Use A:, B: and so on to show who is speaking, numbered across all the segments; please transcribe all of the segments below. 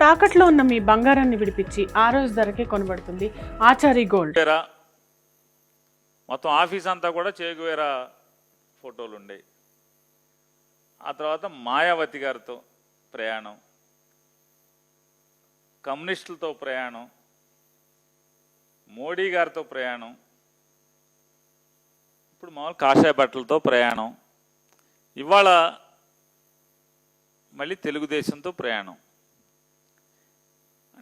A: తాకట్లో ఉన్న మీ బంగారాన్ని విడిపించి ఆ రోజు ధరకే కొనబడుతుంది. ఆచారి గోల్డ్.
B: మొత్తం ఆఫీస్ అంతా కూడా చేగువేరా ఫోటోలు ఉండేవి ఆ తర్వాత మాయావతి గారితో ప్రయాణం. కమ్యూనిస్టులతో ప్రయాణం. మోడీ గారితో ప్రయాణం. ఇప్పుడు మామూలు కాషాయ బట్టలతో ప్రయాణం. ఇవాళ మళ్ళీ తెలుగుదేశంతో ప్రయాణం.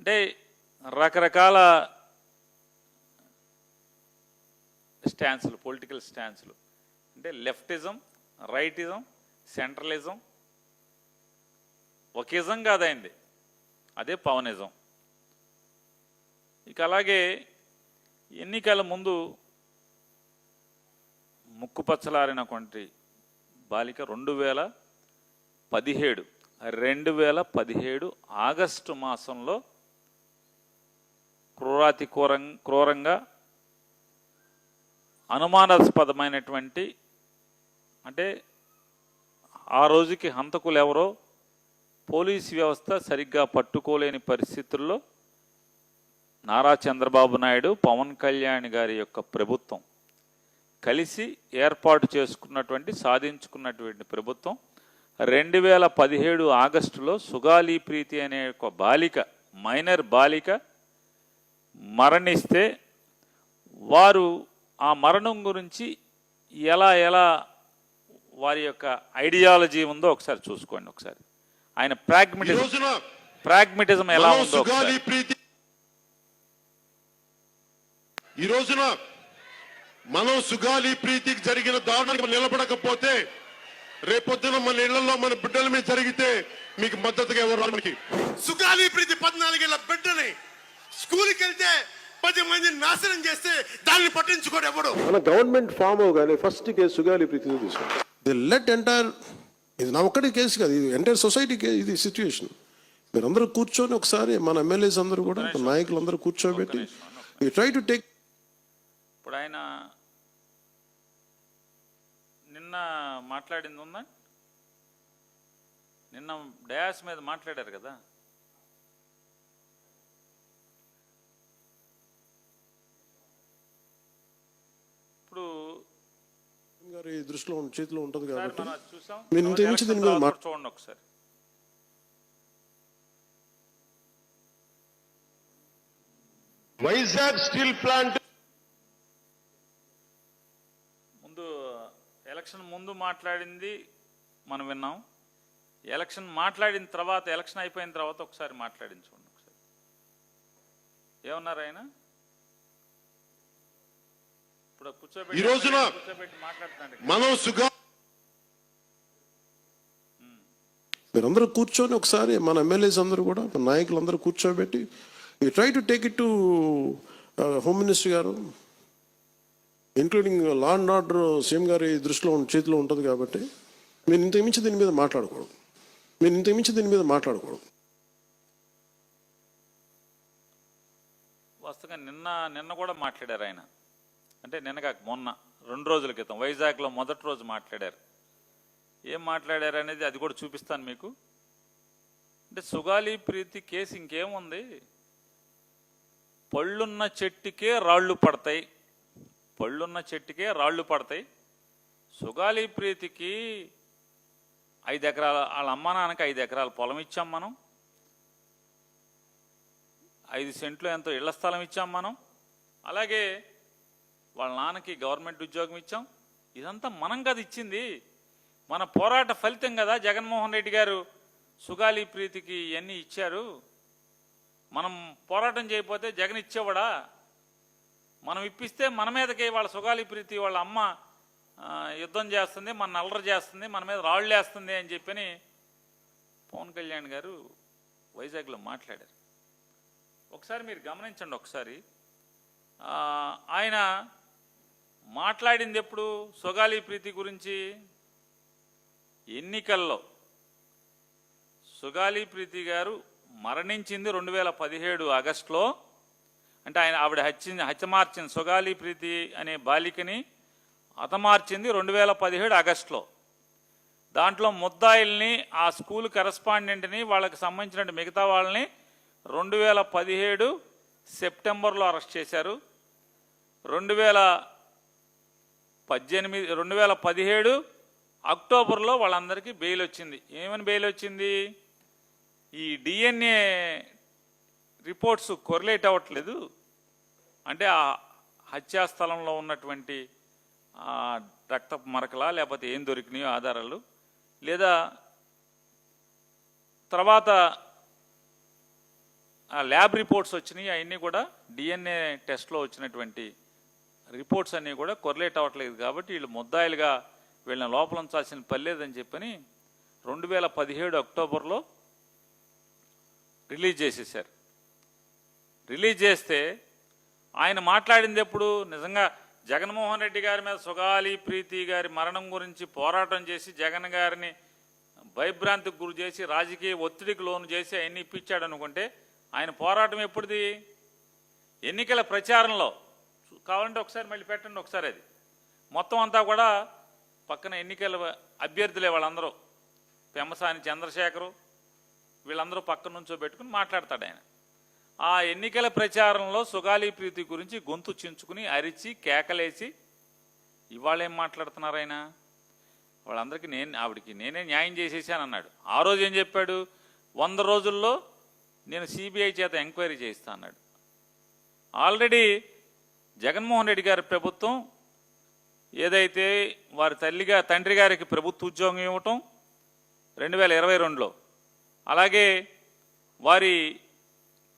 B: అంటే రకరకాల స్టాన్సులు పొలిటికల్ స్టాన్సులు. అంటే లెఫ్టిజం రైటిజం సెంట్రలిజం ఒకేజం కాదైంది. అదే పవనిజం. ఇక అలాగే ఎన్నికల ముందు ముక్కుపచ్చలారినటువంటి బాలిక రెండు వేల పదిహేడు రెండు వేల పదిహేడు ఆగస్టు మాసంలో క్రూరాతి క్రూరం క్రూరంగా అనుమానాస్పదమైనటువంటి అంటే ఆ రోజుకి హంతకులు ఎవరో పోలీస్ వ్యవస్థ సరిగ్గా పట్టుకోలేని పరిస్థితుల్లో నారా చంద్రబాబు నాయుడు పవన్ కళ్యాణ్ గారి యొక్క ప్రభుత్వం కలిసి ఏర్పాటు చేసుకున్నటువంటి సాధించుకున్నటువంటి ప్రభుత్వం రెండు వేల పదిహేడు ఆగస్టులో సుగాలి ప్రీతి అనే ఒక బాలిక మైనర్ బాలిక మరణిస్తే వారు ఆ మరణం గురించి ఎలా ఎలా వారి యొక్క ఐడియాలజీ ఉందో ఒకసారి చూసుకోండి ఒకసారి. ఆయన ప్రాగ్మెటిజం ప్రాగ్మెటిజం ఎలా ఉందో
C: ఈ రోజున మనం సుగాలి ప్రీతికి జరిగిన దారుణానికి నిలబడకపోతే రేపొద్దున మన ఇళ్ళలో మన బిడ్డల మీద జరిగితే మీకు మద్దతుగా ఎవరు మనకి? సుగాలి ప్రీతి పద్నాలుగేళ్ళ బిడ్డని స్కూల్కి వెళ్తే పది మందిని నాశనం చేస్తే దాన్ని పట్టించుకోడు ఎవడు.
D: మన గవర్నమెంట్ ఫామ్ అవగానే ఫస్ట్ కేసు సుగాలి ప్రీతితో తీసుకుంటాం ది లెట్ ఎంటైర్ ఇది నా ఒక్కటి కేసు కాదు ఇది ఎంటైర్ సొసైటీ ఇది సిచ్యువేషన్ మీరందరూ కూర్చొని ఒకసారి మన ఎమ్మెల్యేస్ అందరూ కూడా నాయకులు అందరూ కూర్చోబెట్టి యూ ట్రై టు టేక్
B: ఇప్పుడు ఆయన నిన్న మాట్లాడింది ఉందా? నిన్న డయాస్ మీద మాట్లాడారు కదా ఇప్పుడు
D: గారి దృష్టిలో చేతిలో ఉంటుంది కాబట్టి మీరు ఇంత దీని మీద
B: చూడండి ఒకసారి.
C: వైజాగ్ స్టీల్ ప్లాంట్
B: ముందు ఎలక్షన్ ముందు మాట్లాడింది మనం విన్నాం. ఎలక్షన్ మాట్లాడిన తర్వాత ఎలక్షన్ అయిపోయిన తర్వాత ఒకసారి మాట్లాడింది చూడండి ఒకసారి. ఏమన్నారు ఆయన?
C: ఈ రోజున మనం సుగా
D: మీరందరూ కూర్చొని ఒకసారి మన ఎమ్మెల్యేస్ అందరూ కూడా మన నాయకులు అందరూ కూర్చోబెట్టి you try to take it to home minister గారు including law and order CM గారి దృష్టిలో చేతిలో ఉంటుంది కాబట్టి మీరు ఇంతకు మించి దీని మీద మాట్లాడకూడదు. మీరు ఇంతకు మించి దీని మీద మాట్లాడకూడదు.
B: వాస్తవంగా నిన్న నిన్న కూడా మాట్లాడారు ఆయన. అంటే నిన్నగాక మొన్న రెండు రోజుల క్రితం వైజాగ్లో మొదటి రోజు మాట్లాడారు. ఏం మాట్లాడారు అనేది అది కూడా చూపిస్తాను మీకు. అంటే సుగాలి ప్రీతి కేసు ఇంకేముంది? పళ్ళున్న చెట్టుకే రాళ్ళు పడతాయి. పళ్ళున్న చెట్టుకే రాళ్ళు పడతాయి. సుగాలి ప్రీతికి ఐదు ఎకరాల వాళ్ళ అమ్మ నాన్నకి ఐదు ఎకరాల పొలం ఇచ్చాం మనం. ఐదు సెంట్లు ఎంతో ఇళ్ళ స్థలం ఇచ్చాం మనం. అలాగే వాళ్ళ నాన్నకి గవర్నమెంట్ ఉద్యోగం ఇచ్చాం. ఇదంతా మనం కదా ఇచ్చింది. మన పోరాట ఫలితం కదా జగన్మోహన్ రెడ్డి గారు సుగాలి ప్రీతికి ఇవన్నీ ఇచ్చారు. మనం పోరాటం చేయకపోతే జగన్ ఇచ్చేవాడా? మనం ఇప్పిస్తే మన మీదకి వాళ్ళ సుగాలి ప్రీతి వాళ్ళ అమ్మ యుద్ధం చేస్తుంది మన నల్లర చేస్తుంది మన మీద రాళ్ళు వేస్తుంది అని చెప్పని పవన్ కళ్యాణ్ గారు వైజాగ్లో మాట్లాడారు. ఒకసారి మీరు గమనించండి ఒకసారి. ఆయన మాట్లాడింది ఎప్పుడు సొగాలి ప్రీతి గురించి ఎన్నికల్లో సుగాలి ప్రీతి గారు మరణించింది రెండు వేల పదిహేడు ఆగస్టులో. అంటే ఆయన ఆవిడ హత్య హత్యమార్చిన సుగాలి ప్రీతి అనే బాలికని హతమార్చింది రెండు వేల పదిహేడు ఆగస్టులో. దాంట్లో ముద్దాయిల్ని ఆ స్కూల్ కరెస్పాండెంట్ని వాళ్ళకి సంబంధించిన మిగతా వాళ్ళని రెండు వేల పదిహేడు సెప్టెంబర్లో అరెస్ట్ చేశారు. రెండు వేల పద్దెనిమిది రెండు వేల పదిహేడు అక్టోబర్లో వాళ్ళందరికీ బెయిల్ వచ్చింది. ఏమని బెయిల్ వచ్చింది? ఈ డిఎన్ఏ రిపోర్ట్స్ కొరలేట్ అవ్వట్లేదు. అంటే ఆ హత్యా స్థలంలో ఉన్నటువంటి రక్త మరకలా లేకపోతే ఏం దొరికినాయో ఆధారాలు లేదా తర్వాత ఆ ల్యాబ్ రిపోర్ట్స్ వచ్చినాయి అవన్నీ కూడా డిఎన్ఏ టెస్ట్లో వచ్చినటువంటి రిపోర్ట్స్ అన్నీ కూడా కొరలేట్ అవ్వట్లేదు కాబట్టి వీళ్ళు ముద్దాయిలుగా వీళ్ళని లోపల ఉంచాల్సిన పని చెప్పని రెండు వేల పదిహేడు అక్టోబర్లో రిలీజ్ చేసేసారు రిలీజ్ చేస్తే ఆయన మాట్లాడింది ఎప్పుడు? నిజంగా జగన్మోహన్ రెడ్డి గారి మీద సుగాలి ప్రీతి గారి మరణం గురించి పోరాటం చేసి జగన్ గారిని భయభ్రాంతికి గురి చేసి రాజకీయ ఒత్తిడికి లోను చేసి అవన్నీ ఇప్పించాడు అనుకుంటే ఆయన పోరాటం ఎప్పుడుది? ఎన్నికల ప్రచారంలో కావాలంటే ఒకసారి మళ్ళీ పెట్టండి ఒకసారి అది. మొత్తం అంతా కూడా పక్కన ఎన్నికల అభ్యర్థులే వాళ్ళందరూ. పెమ్మసాని చంద్రశేఖరు వీళ్ళందరూ పక్కన నుంచో పెట్టుకుని మాట్లాడతాడు ఆయన. ఆ ఎన్నికల ప్రచారంలో సుగాలి ప్రీతి గురించి గొంతు చించుకుని అరిచి కేకలేసి ఇవాళ ఏం మాట్లాడుతున్నారు ఆయన? వాళ్ళందరికీ నేను ఆవిడికి నేనే న్యాయం చేసేసాను అన్నాడు ఆ రోజు ఏం చెప్పాడు? వంద రోజుల్లో నేను సిబిఐ చేత ఎంక్వైరీ చేయిస్తా అన్నాడు. ఆల్రెడీ జగన్మోహన్ రెడ్డి గారి ప్రభుత్వం ఏదైతే వారి తల్లిగా తండ్రి గారికి ప్రభుత్వ ఉద్యోగం ఇవ్వటం రెండు వేల ఇరవై రెండులో. అలాగే వారి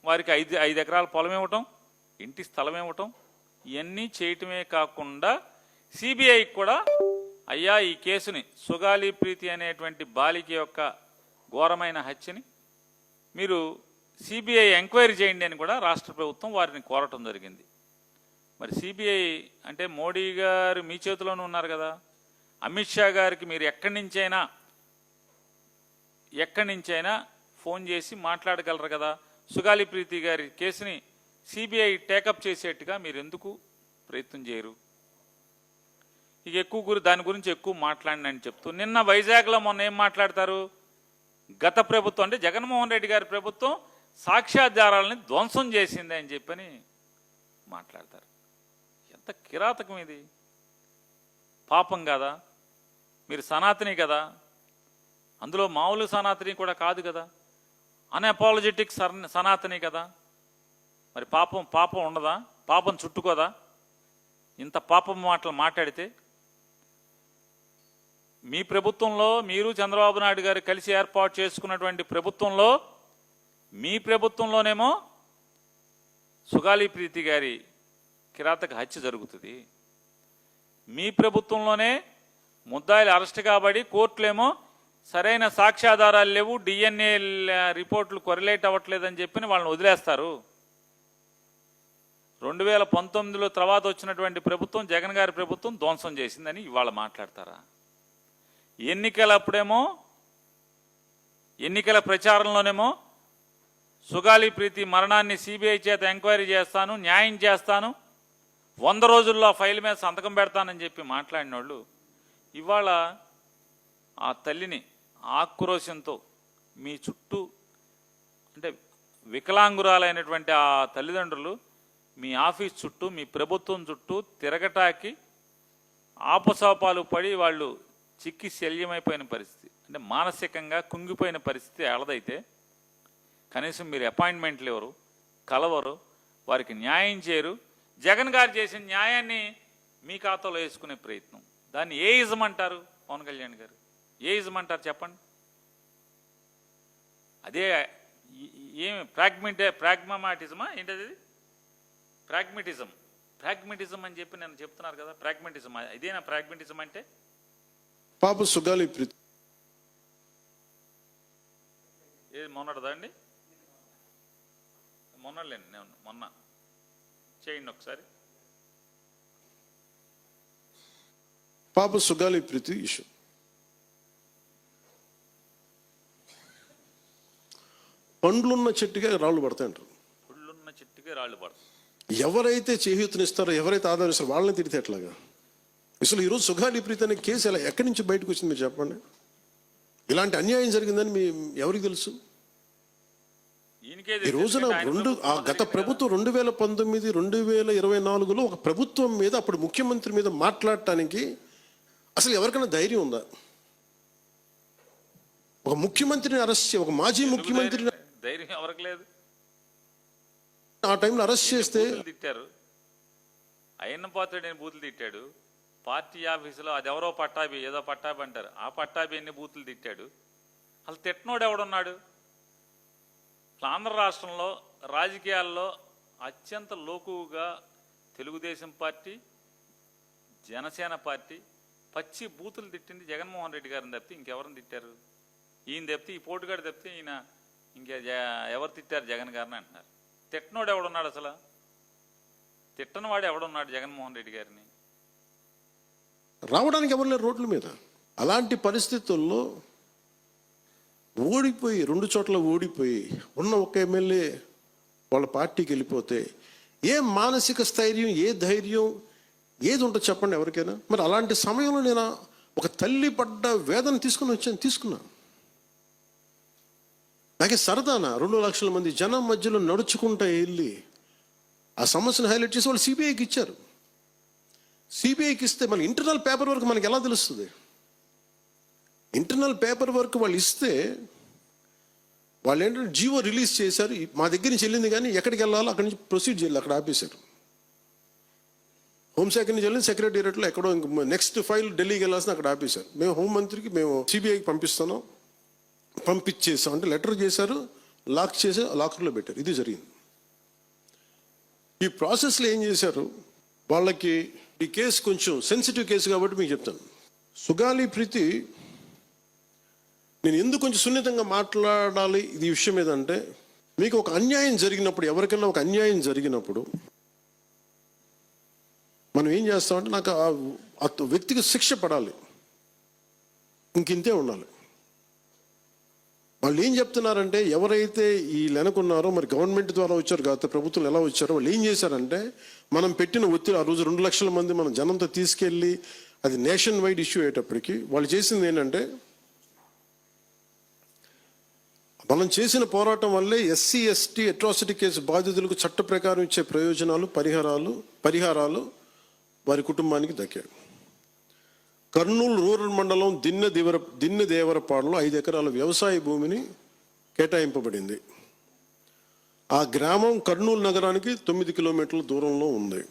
B: వారికి ఐదు ఐదు ఎకరాల పొలం ఇవ్వటం ఇంటి స్థలం ఇవ్వటం ఇవన్నీ చేయటమే కాకుండా సిబిఐకి కూడా అయ్యా ఈ కేసుని సుగాలి ప్రీతి అనేటువంటి బాలిక యొక్క ఘోరమైన హత్యని మీరు సిబిఐ ఎంక్వైరీ చేయండి అని కూడా రాష్ట్ర ప్రభుత్వం వారిని కోరటం జరిగింది. మరి సిబిఐ అంటే మోడీ గారు మీ చేతిలోనే ఉన్నారు కదా. అమిత్ షా గారికి మీరు ఎక్కడి నుంచైనా ఎక్కడి నుంచైనా ఫోన్ చేసి మాట్లాడగలరు కదా. సుగాలి ప్రీతి గారి కేసుని సిబిఐ టేకప్ చేసేట్టుగా మీరు ఎందుకు ప్రయత్నం చేయరు? ఇక ఎక్కువ గురి దాని గురించి ఎక్కువ మాట్లాడినని చెప్తూ నిన్న వైజాగ్లో మొన్న ఏం మాట్లాడతారు? గత ప్రభుత్వం అంటే జగన్మోహన్ రెడ్డి గారి ప్రభుత్వం సాక్ష్యాధారాలని ధ్వంసం చేసింది అని చెప్పని మాట్లాడతారు. ఎంత కిరాతకం ఇది. పాపం కదా. మీరు సనాతని కదా. అందులో మామూలు సనాతని కూడా కాదు కదా. అన్అపాలజెటిక్ సన్ సనాతని కదా. మరి పాపం పాపం ఉండదా? పాపం చుట్టుకోదా? ఇంత పాపం మాటలు మాట్లాడితే మీ ప్రభుత్వంలో మీరు చంద్రబాబు నాయుడు గారు కలిసి ఏర్పాటు చేసుకున్నటువంటి ప్రభుత్వంలో మీ ప్రభుత్వంలోనేమో సుగాలి ప్రీతి గారి కిరాతక హత్య జరుగుతుంది. మీ ప్రభుత్వంలోనే ముద్దాయిలు అరెస్ట్ కాబడి కోర్టులేమో సరైన సాక్ష్యాధారాలు లేవు డిఎన్ఏ రిపోర్ట్లు కొరిలేట్ అవ్వట్లేదని చెప్పి వాళ్ళని వదిలేస్తారు. రెండు వేల పంతొమ్మిదిలో తర్వాత వచ్చినటువంటి ప్రభుత్వం జగన్ గారి ప్రభుత్వం ధ్వంసం చేసిందని ఇవాళ మాట్లాడతారా? ఎన్నికలప్పుడేమో ఎన్నికల ప్రచారంలోనేమో సుగాలి ప్రీతి మరణాన్ని సిబిఐ చేత ఎంక్వైరీ చేస్తాను న్యాయం చేస్తాను వంద రోజుల్లో ఆ ఫైల్ మీద సంతకం పెడతానని చెప్పి మాట్లాడిన వాళ్ళు ఇవాళ ఆ తల్లిని ఆక్రోశంతో మీ చుట్టూ అంటే వికలాంగురాలైనటువంటి ఆ తల్లిదండ్రులు మీ ఆఫీస్ చుట్టూ మీ ప్రభుత్వం చుట్టూ తిరగటాకి ఆపసాపాలు పడి వాళ్ళు చిక్కి శల్యమైపోయిన పరిస్థితి. అంటే మానసికంగా కుంగిపోయిన పరిస్థితి ఎలదైతే కనీసం మీరు అపాయింట్మెంట్లు ఎవరు కలవరు వారికి న్యాయం చేయరు. జగన్ గారు చేసిన న్యాయాన్ని మీ ఖాతాలో వేసుకునే ప్రయత్నం. దాన్ని ఏ ఇజం అంటారు? పవన్ కళ్యాణ్ గారు. ఏ ఇజం అంటారు చెప్పండి? అదే ఏమి ప్రాగ్మిటే ప్రాగ్మాటిజమా ఏంటది ప్రాగ్మెటిజం ప్రాగ్మెటిజం అని చెప్పి నేను చెప్తున్నారు కదా. ప్రాగ్మెటిజం ఇదేనా ప్రాగ్మెటిజం అంటే?
D: పాప సుగాలి
B: ఏది మొన్నటిదా అండి? మొన్నలేండి నేను మొన్న. చేయండి ఒకసారి.
D: పాప సుగాలి ప్రీతి ఇష్యూ పండ్లున్న చెట్టుగా రాళ్ళు పడతాయంటారు
B: పుళ్ళున్న చెట్టుకే రాళ్ళు పడతాయి.
D: ఎవరైతే చేయూతనిస్తారో ఎవరైతే ఆదరిస్తారో వాళ్ళని తిడితే ఎట్లాగా? అసలు ఈరోజు సుగాలి ప్రీతి అనే కేసు ఎలా ఎక్కడి నుంచి బయటకు వచ్చింది మీరు చెప్పండి. ఇలాంటి అన్యాయం జరిగిందని మీ ఎవరికి తెలుసు? ఈ రోజున రెండు ఆ గత. ప్రభుత్వం రెండు వేల పంతొమ్మిది రెండు వేల ఇరవై నాలుగులో ఒక ప్రభుత్వం మీద అప్పుడు ముఖ్యమంత్రి మీద మాట్లాడటానికి అసలు ఎవరికైనా ధైర్యం ఉందా? ఒక ముఖ్యమంత్రిని అరెస్ట్ ఒక మాజీ ముఖ్యమంత్రిని
B: ధైర్యం? ఎవరికి లేదు?
D: ఆ టైంలో అరెస్ట్ చేస్తే
B: తిట్టారు. అయ్యన్న పాత్రుడు బూతులు తిట్టాడు. పార్టీ ఆఫీసులో అది ఎవరో పట్టాభి ఏదో పట్టాభి అంటారు. ఆ పట్టాభి ఎన్ని బూతులు తిట్టాడు? అసలు తిట్టనోడు ఎవడున్నాడు? ఆంధ్ర రాష్ట్రంలో రాజకీయాల్లో అత్యంత లోకువుగా తెలుగుదేశం పార్టీ జనసేన పార్టీ పచ్చి బూతులు తిట్టింది జగన్మోహన్ రెడ్డి గారిని తప్పితే ఇంకెవరిని తిట్టారు? ఈయన తప్పితే ఈ పోటుగాడు తప్పితే ఈయన ఇంకా జ- ఎవరు తిట్టారు జగన్ గారిని అంటున్నారు. తిట్టనోడు ఎవడున్నాడు అసలు? తిట్టనవాడు ఎవడున్నాడు జగన్మోహన్ రెడ్డి గారిని?
D: రావడానికి ఎవరు లేరు రోడ్ల మీద. అలాంటి పరిస్థితుల్లో ఓడిపోయి రెండు చోట్ల ఓడిపోయి ఉన్న ఒక ఎమ్మెల్యే వాళ్ళ పార్టీకి వెళ్ళిపోతే ఏ మానసిక స్థైర్యం ఏ ధైర్యం ఏది ఉంటుంది చెప్పండి ఎవరికైనా. మరి అలాంటి సమయంలో నేను ఒక తల్లి పడ్డ వేదన తీసుకుని వచ్చాను తీసుకున్నా. నాకే సరదానా రెండు లక్షల మంది జనం మధ్యలో నడుచుకుంటా వెళ్ళి ఆ సమస్యను హైలైట్ చేసి వాళ్ళు సిబిఐకి ఇచ్చారు. సిబిఐకి ఇస్తే మన ఇంటర్నల్ పేపర్ వర్క్ మనకి ఎలా తెలుస్తుంది? ఇంటర్నల్ పేపర్ వర్క్ వాళ్ళు ఇస్తే వాళ్ళు ఏంటంటే జీవో రిలీజ్ చేశారు. మా దగ్గర నుంచి వెళ్ళింది కానీ ఎక్కడికి వెళ్ళాలో అక్కడి నుంచి ప్రొసీడ్ చేయాలి అక్కడ ఆపేశారు. హోంశాఖ నుంచి వెళ్ళిన సెక్రటేరియట్లో ఎక్కడో నెక్స్ట్ ఫైల్ ఢిల్లీకి వెళ్ళాల్సిన అక్కడ ఆపేశారు. మేము హోంమంత్రికి మేము సిబిఐకి పంపిస్తున్నాం. పంపించేసాం. అంటే లెటర్ చేశారు లాక్ చేసి లాకర్లో పెట్టారు. ఇది జరిగింది. ఈ ప్రాసెస్లో ఏం చేశారు? వాళ్ళకి ఈ కేసు కొంచెం సెన్సిటివ్ కేసు కాబట్టి మీకు చెప్తాను. సుగాలి ప్రీతి నేను ఎందుకు కొంచెం సున్నితంగా మాట్లాడాలి? ఇది విషయం ఏదంటే మీకు ఒక అన్యాయం జరిగినప్పుడు ఎవరికైనా ఒక అన్యాయం జరిగినప్పుడు మనం ఏం చేస్తామంటే నాకు ఆ వ్యక్తికి శిక్ష పడాలి. ఇంకింతే ఉండాలి. వాళ్ళు ఏం చెప్తున్నారంటే ఎవరైతే ఈ వెనకున్నారో మరి గవర్నమెంట్ ద్వారా వచ్చారు గత ప్రభుత్వం ఎలా వచ్చారో వాళ్ళు ఏం చేశారంటే మనం పెట్టిన ఒత్తిడి ఆ రోజు రెండు లక్షల మంది మనం జనంతో తీసుకెళ్ళి అది నేషన్ వైడ్ ఇష్యూ అయ్యేటప్పటికి వాళ్ళు చేసింది ఏంటంటే మనం చేసిన పోరాటం వల్లే ఎస్సీ ఎస్టీ అట్రాసిటీ కేసు బాధితులకు చట్ట ప్రకారం ఇచ్చే ప్రయోజనాలు పరిహారాలు పరిహారాలు వారి కుటుంబానికి దక్కాయి. కర్నూలు రూరల్ మండలం దిన్నె దేవర దిన్నె దేవరపాడులో ఐదు ఎకరాల వ్యవసాయ భూమిని కేటాయింపబడింది. ఆ గ్రామం కర్నూలు నగరానికి తొమ్మిది కిలోమీటర్ల దూరంలో ఉంది.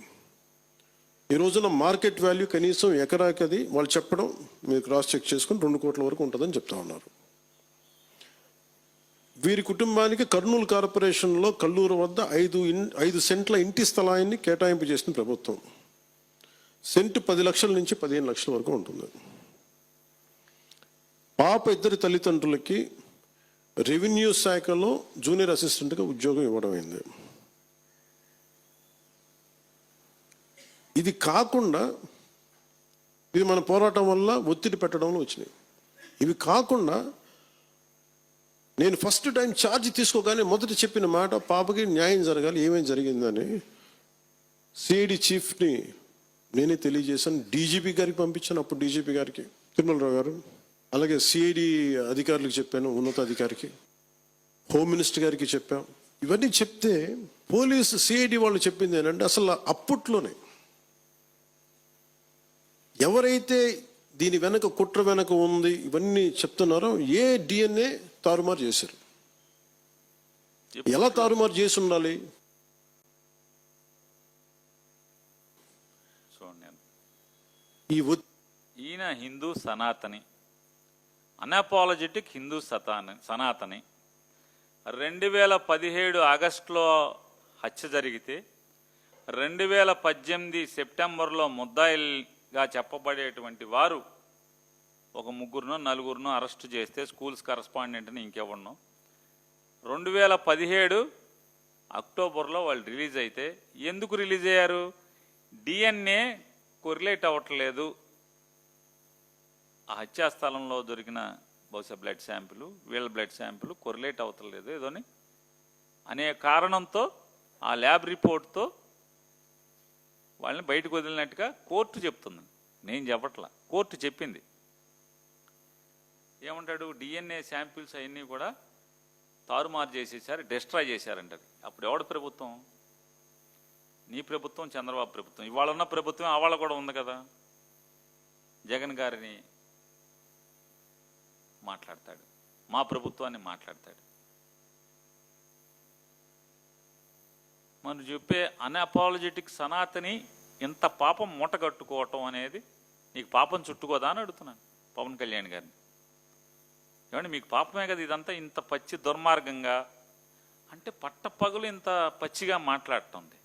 D: ఈ రోజున మార్కెట్ వాల్యూ కనీసం ఎకరాకి అది వాళ్ళు చెప్పడం మీరు క్రాస్ చెక్ చేసుకుని రెండు కోట్ల వరకు ఉంటుందని చెప్తా ఉన్నారు. వీరి కుటుంబానికి కర్నూలు కార్పొరేషన్లో కల్లూరు వద్ద ఐదు ఇన్ ఐదు సెంట్ల ఇంటి స్థలాన్ని కేటాయింపు చేసిన ప్రభుత్వం. సెంటు పది లక్షల నుంచి పదిహేను లక్షల వరకు ఉంటుంది. పాప ఇద్దరి తల్లిదండ్రులకి రెవెన్యూ శాఖలో జూనియర్ అసిస్టెంట్గా ఉద్యోగం ఇవ్వడం అయింది. ఇది కాకుండా ఇది మన పోరాటం వల్ల ఒత్తిడి పెట్టడంలో వచ్చినాయి. ఇవి కాకుండా నేను ఫస్ట్ టైం ఛార్జ్ తీసుకోగానే మొదట చెప్పిన మాట పాపకి న్యాయం జరగాలి ఏమేం జరిగిందని సిఐడి చీఫ్ని నేనే తెలియజేశాను. డీజీపీ గారికి పంపించాను అప్పుడు డీజీపీ గారికి. తిరుమలరావు గారు అలాగే సిఐడి అధికారులకు చెప్పాను ఉన్నతాధికారికి. హోమ్ మినిస్టర్ గారికి చెప్పాం. ఇవన్నీ చెప్తే పోలీసు సిఐడి వాళ్ళు చెప్పింది ఏంటంటే అసలు అప్పట్లోనే ఎవరైతే దీని వెనక కుట్ర వెనక ఉంది ఇవన్నీ చెప్తున్నారో ఏ డిఎన్ఏ తారుమారు చేశారు. ఎలా తారుమారు చేసి ఉండాలి? ఈ
B: ఈయన హిందూ సనాతని అనాపాలజెటిక్ హిందూ సతాని సనాతని. రెండు వేల పదిహేడు ఆగస్టులో హత్య జరిగితే రెండు వేల పద్దెనిమిది సెప్టెంబర్లో ముద్దాయిల్గా చెప్పబడేటువంటి వారు ఒక ముగ్గురునో నలుగురునో అరెస్ట్ చేస్తే స్కూల్స్ కరస్పాండెంట్ని ఇంకెవరినో. రెండు వేల పదిహేడు అక్టోబర్లో వాళ్ళు రిలీజ్ అయితే ఎందుకు రిలీజ్ అయ్యారు? డిఎన్ఏ కొరిలేట్ అవ్వట్లేదు. ఆ హత్యా స్థలంలో దొరికిన బహుశా బ్లడ్ శాంపిల్ వీళ్ళ బ్లడ్ శాంపిల్ కొరిలేట్ అవ్వట్లేదు ఏదోని. అనే కారణంతో ఆ ల్యాబ్ రిపోర్ట్తో వాళ్ళని బయటకు వదిలినట్టుగా కోర్టు చెప్తుంది. నేను చెప్పట్లా కోర్టు చెప్పింది. ఏమంటాడు? డిఎన్ఏ శాంపిల్స్ అవన్నీ కూడా తారుమారు చేసేసారు డిస్ట్రాయ్ చేశారంటది అప్పుడు ఎవడు ప్రభుత్వం? నీ ప్రభుత్వం చంద్రబాబు ప్రభుత్వం. ఇవాళ ఉన్న ప్రభుత్వం ఆవాళ కూడా ఉంది కదా. జగన్ గారిని మాట్లాడతాడు. మా ప్రభుత్వాన్ని మాట్లాడతాడు. మనం చెప్పే అన్అపాలజెటిక్ సనాతని ఇంత పాపం మూట కట్టుకోవటం అనేది నీకు పాపం చుట్టుకోదా అని అడుగుతున్నాను పవన్ కళ్యాణ్ గారిని. ఏమంటే మీకు పాపమే కదా ఇదంతా ఇంత పచ్చి దుర్మార్గంగా? అంటే పట్టపగులు ఇంత పచ్చిగా మాట్లాడుతుంది.